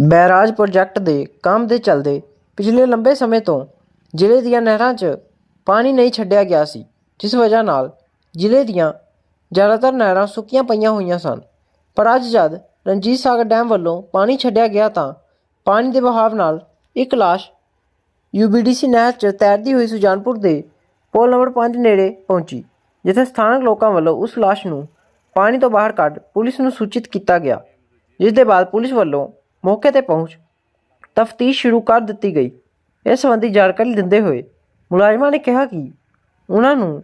Barrage project ਦੇ ਕੰਮ ਦੇ ਚੱਲਦੇ ਪਿਛਲੇ ਲੰਬੇ ਸਮੇਂ ਤੋਂ ਜ਼ਿਲ੍ਹੇ ਦੀਆਂ ਨਹਿਰਾਂ 'ਚ ਪਾਣੀ ਨਹੀਂ ਛੱਡਿਆ ਗਿਆ ਸੀ, ਜਿਸ ਵਜ੍ਹਾ ਨਾਲ ਜ਼ਿਲ੍ਹੇ ਦੀਆਂ ਜ਼ਿਆਦਾਤਰ ਨਹਿਰਾਂ ਸੁੱਕੀਆਂ ਪਈਆਂ ਹੋਈਆਂ ਸਨ। ਪਰ ਅੱਜ ਜਦ ਰਣਜੀਤ ਸਾਗਰ ਡੈਮ ਵੱਲੋਂ ਪਾਣੀ ਛੱਡਿਆ ਗਿਆ ਤਾਂ ਪਾਣੀ ਦੇ ਵਹਾਅ ਨਾਲ ਇੱਕ ਲਾਸ਼ ਯੂਬੀਡੀਸੀ ਨਹਿਰ 'ਚ ਤੈਰਦੀ ਹੋਈ ਸੁਜਾਨਪੁਰ ਦੇ ਪੋਲ ਨੰਬਰ 5 ਨੇੜੇ ਪਹੁੰਚੀ, ਜਿੱਥੇ ਸਥਾਨਕ ਲੋਕਾਂ ਵੱਲੋਂ ਉਸ ਲਾਸ਼ ਨੂੰ ਪਾਣੀ ਤੋਂ ਬਾਹਰ ਕੱਢ ਪੁਲਿਸ ਨੂੰ ਸੂਚਿਤ ਕੀਤਾ ਗਿਆ। ਜਿਸ ਦੇ ਬਾਅਦ ਪੁਲਿਸ ਵੱਲੋਂ ਮੌਕੇ ਤੇ ਪਹੁੰਚ ਤਫਤੀਸ਼ ਸ਼ੁਰੂ ਕਰ ਦਿੱਤੀ ਗਈ। ਇਸ ਸੰਬੰਧੀ ਜਾਣਕਾਰੀ ਦਿੰਦੇ ਹੋਏ ਮੁਲਾਜ਼ਮਾਂ ਨੇ ਕਿਹਾ ਕਿ ਉਹਨਾਂ ਨੂੰ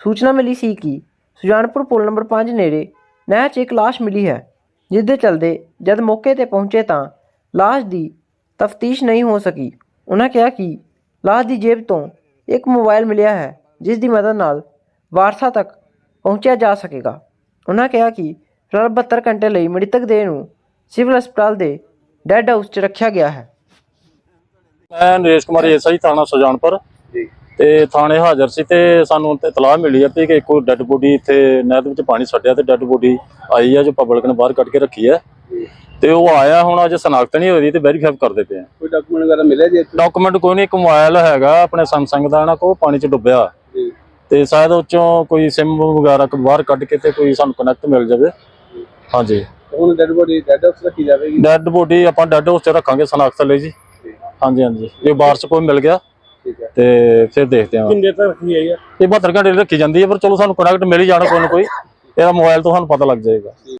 ਸੂਚਨਾ ਮਿਲੀ ਸੀ ਕਿ ਸੁਜਾਨਪੁਰ ਪੁਲ ਨੰਬਰ 5 ਨੇੜੇ ਨਹਿਰ 'ਚ ਇੱਕ ਲਾਸ਼ ਮਿਲੀ ਹੈ ਜਿਸ ਦੇ ਚਲਦੇ ਜਦ ਮੌਕੇ ਤੇ ਪਹੁੰਚੇ ਤਾਂ ਲਾਸ਼ ਦੀ ਤਫਤੀਸ਼ ਨਹੀਂ ਹੋ ਸਕੀ। ਉਹਨਾਂ ਕਿਹਾ ਕਿ ਲਾਸ਼ ਦੀ ਜੇਬ ਤੋਂ ਇੱਕ ਮੋਬਾਈਲ ਮਿਲਿਆ ਹੈ, ਜਿਸ ਦੀ ਮਦਦ ਨਾਲ ਵਾਰਸਾ ਤੱਕ ਪਹੁੰਚਿਆ ਜਾ ਸਕੇਗਾ। ਉਹਨਾਂ ਕਿਹਾ ਕਿ ਫਿਲਹਾਲ 72 ਘੰਟੇ ਲਈ ਮ੍ਰਿਤਕ ਦੇਹ ਨੂੰ ਸਿਵਲ ਹਸਪਤਾਲ ਦੇ ਡੈੱਡ ਹਾਊਸ 'ਚ ਰੱਖਿਆ ਗਿਆ ਹੈ। ਮੈਂ ਨਰੇਸ਼ ਕੁਮਾਰ ਐਸਆਈ ਥਾਣਾ ਸੁਜਾਨਪੁਰ। ਤੇ ਥਾਣੇ ਹਾਜ਼ਰ ਸੀ ਤੇ ਸਾਨੂੰ ਇਤਲਾਹ ਮਿਲੀ ਹੈ ਕਿ ਇੱਕ ਡੈੱਡ ਬੋਡੀ ਇੱਥੇ ਨਹਿਰ ਵਿੱਚ ਪਾਣੀ ਛੱਡਿਆ ਤੇ ਡੈੱਡ ਬੋਡੀ ਆਈ ਹੈ ਜੋ ਪਬਲਿਕ ਨੇ ਬਾਹਰ ਕੱਢ ਕੇ ਰੱਖੀ ਹੈ। ਤੇ ਉਹ ਆਇਆ ਹੁਣ ਅਜੇ ਸਨਾਖਤ ਨਹੀਂ ਹੋਈ ਤੇ ਵੈਰੀਫਾਈ ਕਰਦੇ ਪਏ ਆ। ਕੋਈ ਡਾਕੂਮੈਂਟ ਵਗੈਰਾ ਮਿਲਿਆ ਜੀ ਇੱਥੇ? ਡਾਕੂਮੈਂਟ ਕੋਈ ਨਹੀਂ ਇੱਕ ਮੋਬਾਈਲ ਹੈਗਾ ਆਪਣੇ ਸੈਮਸੰਗ ਦਾ ਨਾ ਕੋ ਪਾਣੀ 'ਚ ਡੁੱਬਿਆ। ਜੀ। ਤੇ ਸ਼ਾਇਦ ਉਹ ਚੋਂ ਕੋਈ ਸਿਮ ਵਗੈਰਾ ਕੋ ਬਾਹਰ ਕੱਢ ਕੇ ਤੇ ਕੋਈ ਸਾਨੂੰ ਕਨੈਕਟ ਮਿਲ ਜਾਵੇ। ਹਾਂਜੀ। ਹੁਣ ਡੈਡ ਬੋਡੀ ਡੈਡ ਹਾਊਸ ਰੱਖੀ ਜਾਵੇਗੀ? ਡੈੱਡ ਬੋਡੀ ਆਪਾਂ ਡੈੱਡ ਹਾਊਸ 'ਚ ਰੱਖਾਂਗੇ ਸਨਾਖਤ ਲਈ ਜੀ। ਹਾਂਜੀ ਹਾਂਜੀ। ਬਾਹਰ 'ਚ ਕੋਈ ਮਿਲ ਗਿਆ ਠੀਕ ਹੈ ਤੇ ਫਿਰ ਦੇਖਦੇ ਹਾਂ। ਕਿੰਨੇ ਤੱਕ ਰੱਖੀ ਹੈ ਇਹ 72 ਘੰਟੇ ਲਈ ਰੱਖੀ ਜਾਂਦੀ ਹੈ ਪਰ ਚਲੋ ਸਾਨੂੰ ਕਨੈਕਟ ਮਿਲ ਹੀ ਜਾਣਾ ਕੋਈ ਨਾ ਕੋਈ। ਇਹਦਾ ਮੋਬਾਈਲ ਤੋਂ ਸਾਨੂੰ ਪਤਾ ਲੱਗ ਜਾਏਗਾ।